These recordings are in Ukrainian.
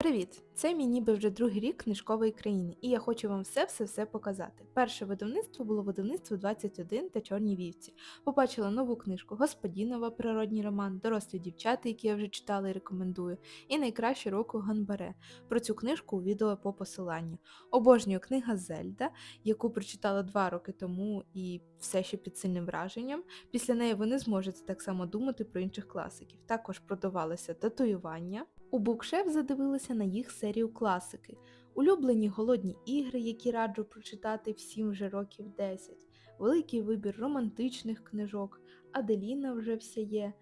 Привіт! Це мій ніби вже другий рік книжкової країни, і я хочу вам все-все-все показати. Перше видавництво було видавництво 21 та Чорні вівці. Побачила нову книжку Господінова, природній роман, дорослі дівчата, які я вже читала і рекомендую, і найкраще року Ганбаре. Про цю книжку у відео по посиланню. Обожнюю книга Зельда, яку прочитала два роки тому і все ще під сильним враженням. Після неї ви не зможете так само думати про інших класиків. Також продавалося татуювання. У букшеф задивилися на їх серію класики, улюблені голодні ігри, які раджу прочитати всім вже років 10, великий вибір романтичних книжок, Аделіна вже вся є.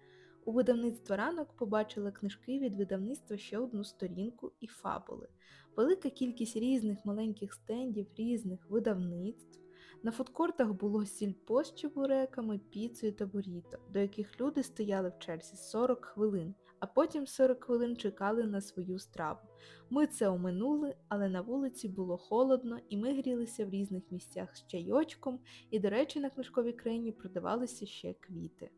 У видавництва ранок побачили книжки від видавництва ще одну сторінку і фабули, велика кількість різних маленьких стендів, різних видавництв. На фудкортах було сільпо з чебуреками, піцею та буріто, до яких люди стояли в черзі 40 хвилин, а потім 40 хвилин чекали на свою страву. Ми це оминули, але на вулиці було холодно, і ми грілися в різних місцях з чайочком, і, до речі, на книжковій країні продавалися ще квіти.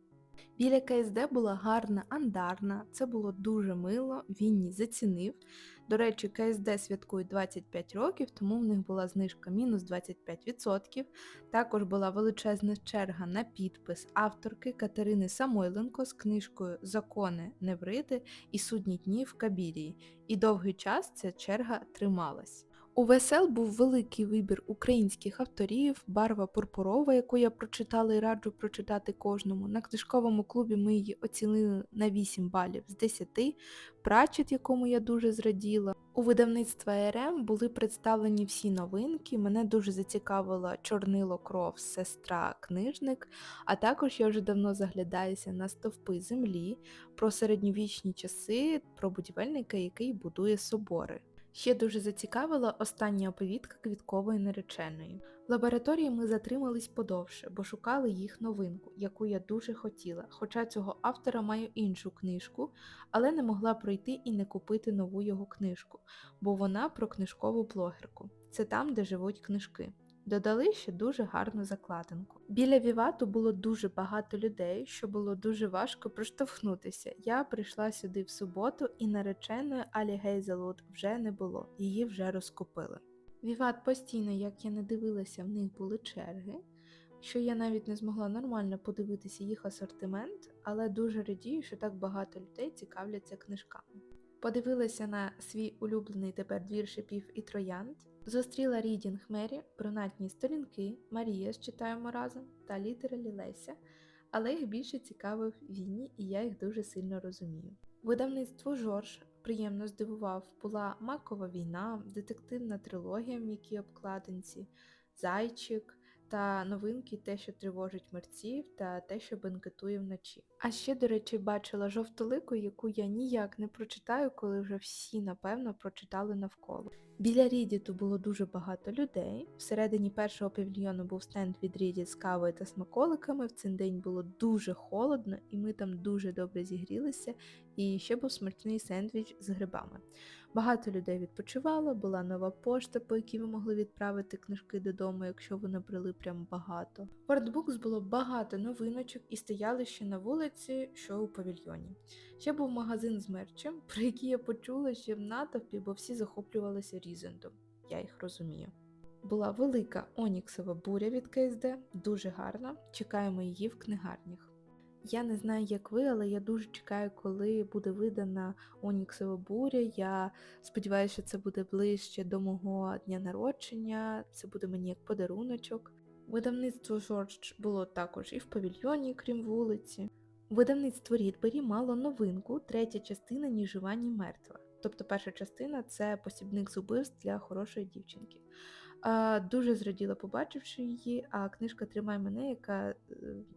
Біля КСД була гарна андарна, це було дуже мило, він її зацінив. До речі, КСД святкують 25 років, тому в них була знижка мінус 25%. Також була величезна черга на підпис авторки Катерини Самойленко з книжкою Закони Невриди і судні дні в Кабірії. І довгий час ця черга трималась. У ВСЛ був великий вибір українських авторів, барва пурпурова, яку я прочитала і раджу прочитати кожному. На книжковому клубі ми її оцінили на 8 балів з 10, прачет, якому я дуже зраділа. У видавництва РМ були представлені всі новинки. Мене дуже зацікавила Чорнило кров, сестра, книжник, а також я вже давно заглядаюся на стовпи землі, про середньовічні часи, про будівельника, який будує собори. Ще дуже зацікавила остання оповідка квіткової нареченої. В лабораторії ми затримались подовше, бо шукали їх новинку, яку я дуже хотіла, хоча цього автора маю іншу книжку, але не могла пройти і не купити нову його книжку, бо вона про книжкову блогерку. Це там, де живуть книжки. Додали ще дуже гарну закладинку. Біля Вівату було дуже багато людей, що було дуже важко проштовхнутися. Я прийшла сюди в суботу, і нареченої Алі Гейзелуд вже не було, її вже розкупили. Віват постійно, як я не дивилася, в них були черги, що я навіть не змогла нормально подивитися їх асортимент, але дуже радію, що так багато людей цікавляться книжками. Подивилася на свій улюблений тепер двір шипів і троянд. Зустріла Рідінг Мері, брунатні сторінки, Марія з читаємо разом та літери Лілеся, але їх більше цікавив війні, і я їх дуже сильно розумію. Видавництво Жорж приємно здивував, була Макова війна, детективна трилогія в м'якій обкладинці, Зайчик та новинки те, що тривожить мерців, та те, що бенкетує вночі. А ще, до речі, бачила жовтолику, яку я ніяк не прочитаю, коли вже всі, напевно, прочитали навколо. Біля Рідіту було дуже багато людей. Всередині першого павільйону був стенд від Рідіт з кавою та смаколиками. В цей день було дуже холодно, і ми там дуже добре зігрілися. І ще був смачний сендвіч з грибами. Багато людей відпочивало, була нова пошта, по якій ви могли відправити книжки додому, якщо ви набрали прям багато. В Artbooks було багато новиночок і стояли ще на вулиці, що у павільйоні. Ще був магазин з мерчем, про який я почула ще в натовпі, бо всі захоплювалися Різендом. Я їх розумію. Була велика оніксова буря від КСД, дуже гарна. Чекаємо її в книгарнях. Я не знаю, як ви, але я дуже чекаю, коли буде видана Оніксова буря. Я сподіваюся, що це буде ближче до мого дня народження. Це буде мені як подаруночок. Видавництво Жорж було також і в павільйоні, крім вулиці. Видавництво Рідбері мало новинку, третя частина ні жива, ні мертва. Тобто перша частина це посібник з убивств для хорошої дівчинки. А, Дуже зраділа, побачивши її, а книжка Тримай мене, яка е,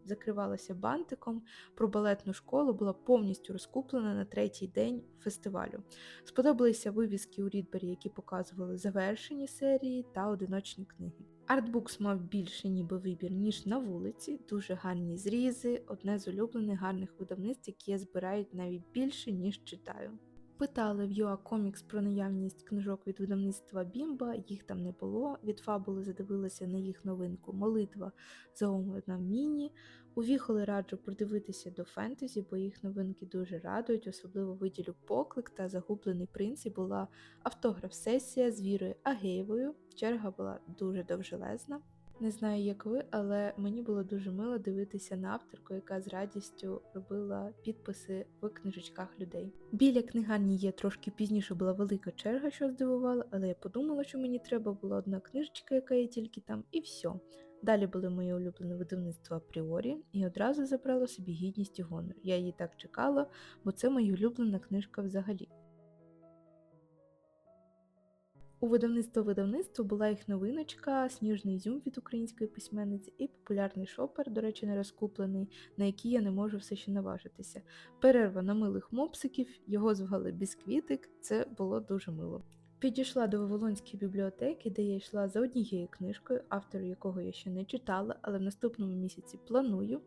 закривалася бантиком про балетну школу, була повністю розкуплена на третій день фестивалю. Сподобалися вивіски у Рідбері, які показували завершені серії та одиночні книги. Артбукс мав більше ніби вибір, ніж на вулиці, дуже гарні зрізи, одне з улюблених гарних видавництв, які я збираю навіть більше, ніж читаю. Питали в UA Comics про наявність книжок від видавництва Бімба, їх там не було. Від фабули задивилася на їх новинку Молитва заомлена в міні. У раджу продивитися до фентезі, бо їх новинки дуже радують, особливо виділю поклик та загублений принц і була автограф-сесія з Вірою Агеєвою. Черга була дуже довжелезна. Не знаю, як ви, але мені було дуже мило дивитися на авторку, яка з радістю робила підписи в книжечках людей. Біля книгарні є трошки пізніше була велика черга, що здивувала, але я подумала, що мені треба була одна книжечка, яка є тільки там, і все. Далі були мої улюблені видавництва апріорі, і одразу забрала собі гідність і гонор. Я її так чекала, бо це моя улюблена книжка взагалі. У видавництво видавництво була їх новиночка Сніжний зюм від української письменниці і популярний шопер, до речі, не розкуплений, на який я не можу все ще наважитися. Перерва на милих мопсиків, його звали Бісквітик, це було дуже мило. Підійшла до Вавилонської бібліотеки, де я йшла за однією книжкою, автору якого я ще не читала, але в наступному місяці планую.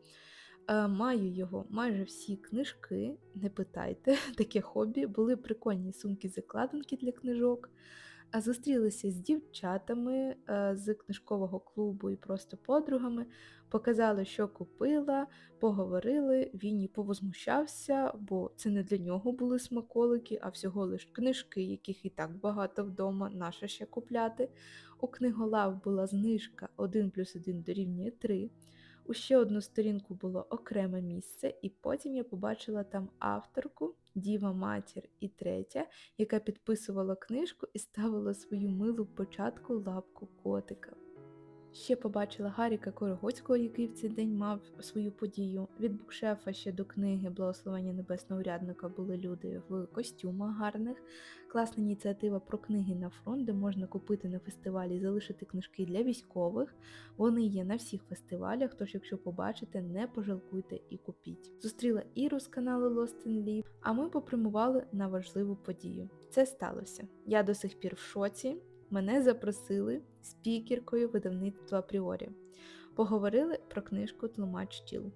Е, Маю його майже всі книжки, не питайте, таке хобі. Були прикольні сумки-закладинки для книжок. Зустрілися з дівчатами е, з книжкового клубу і просто подругами, показали, що купила, поговорили. Він і повозмущався, бо це не для нього були смаколики, а всього лиш книжки, яких і так багато вдома, наше ще купляти. У книголав була знижка 1 плюс 1 дорівнює 3. У ще одну сторінку було окреме місце, і потім я побачила там авторку, Діва Матір і третя, яка підписувала книжку і ставила свою милу початку лапку котика. Ще побачила Гаріка Корогоцького, який в цей день мав свою подію. Від букшефа ще до книги Благословення Небесного урядника були люди в костюмах гарних. Класна ініціатива про книги на фронт, де можна купити на фестивалі залишити книжки для військових. Вони є на всіх фестивалях, тож, якщо побачите, не пожалкуйте і купіть. Зустріла Іру з каналу Lost in Leaf, а ми попрямували на важливу подію. Це сталося. Я до сих пір в шоці. Мене запросили спікеркою видавництва Апріорі. Поговорили про книжку Тлумач тіл.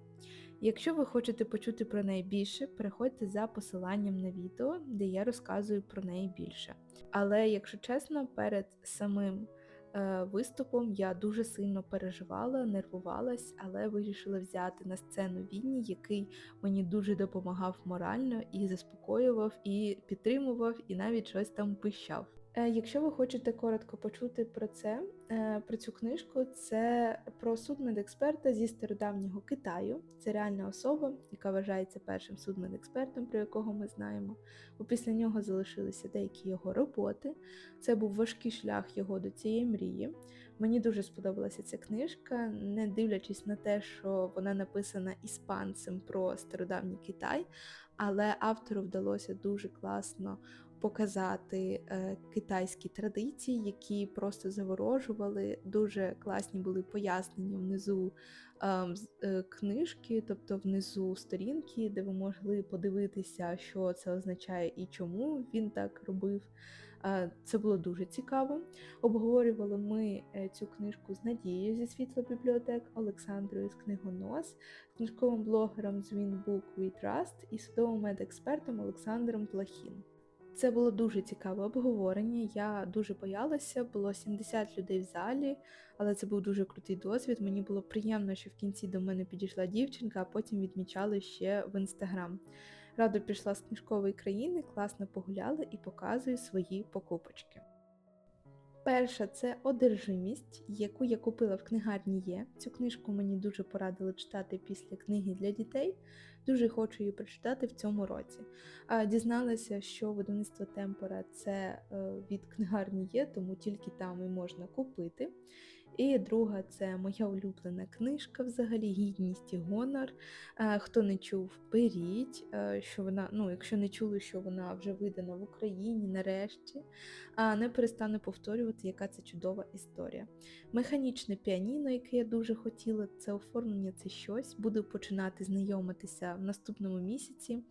Якщо ви хочете почути про неї більше, переходьте за посиланням на відео, де я розказую про неї більше. Але, якщо чесно, перед самим е, виступом я дуже сильно переживала, нервувалась, але вирішила взяти на сцену Вінні, який мені дуже допомагав морально і заспокоював, і підтримував, і навіть щось там пищав. Е, Якщо ви хочете коротко почути про це, е, про цю книжку, це про судмедексперта зі стародавнього Китаю. Це реальна особа, яка вважається першим судмедекспертом, про якого ми знаємо. Бо після нього залишилися деякі його роботи. Це був важкий шлях його до цієї мрії. Мені дуже сподобалася ця книжка, не дивлячись на те, що вона написана іспанцем про стародавній Китай, але автору вдалося дуже класно показати е, китайські традиції, які просто заворожували. Дуже класні були пояснення внизу е, з- е, книжки, тобто внизу сторінки, де ви могли подивитися, що це означає і чому він так робив. Е, Це було дуже цікаво. Обговорювали ми цю книжку з Надією зі світла бібліотек, Олександрою з книгонос, книжковим блогером з Winbook We Trust і судовим медекспертом Олександром Плахін. Це було дуже цікаве обговорення. Я дуже боялася, було 70 людей в залі, але це був дуже крутий досвід. Мені було приємно, що в кінці до мене підійшла дівчинка, а потім відмічали ще в інстаграм. Радо пішла з книжкової країни, класно погуляла і показую свої покупочки. Перша це одержимість, яку я купила в книгарні є. Цю книжку мені дуже порадили читати після книги для дітей. Дуже хочу її прочитати в цьому році. Дізналася, що видавництво Темпора це е, від книгарні є, тому тільки там і можна купити. І друга це моя улюблена книжка, взагалі гідність і гонор. Е, Хто не чув, беріть, е, що вона, ну, якщо не чули, що вона вже видана в Україні нарешті, не перестану повторювати, яка це чудова історія. Механічне піаніно, яке я дуже хотіла, це оформлення, це щось. Буду починати знайомитися в наступному місяці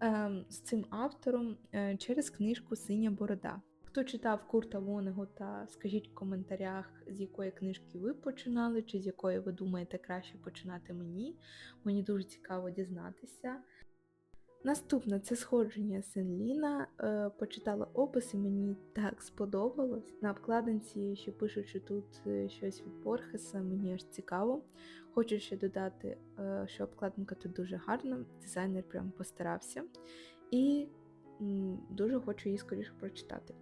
ем, з цим автором е, через книжку Синя борода. Хто читав Курта Вонегута, скажіть в коментарях, з якої книжки ви починали, чи з якої ви думаєте краще починати мені. Мені дуже цікаво дізнатися. Наступне це сходження Сенліна. Е, почитала і мені так сподобалось. На обкладинці що тут е, щось від Борхеса, мені аж цікаво. Хочу ще додати, е, що обкладинка тут дуже гарна, дизайнер прям постарався. І дуже хочу її скоріше прочитати.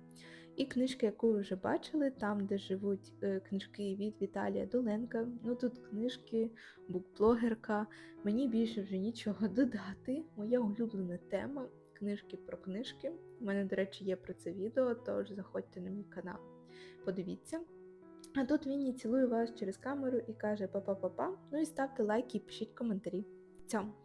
І книжки, яку ви вже бачили, там, де живуть е, книжки від Віталія Доленка. Ну тут книжки, букблогерка. Мені більше вже нічого додати. Моя улюблена тема книжки про книжки. У мене, до речі, є про це відео, тож заходьте на мій канал. Подивіться. А тут Вінні цілує вас через камеру і каже па-па-па-па. Ну і ставте лайки і пишіть коментарі. Цьому.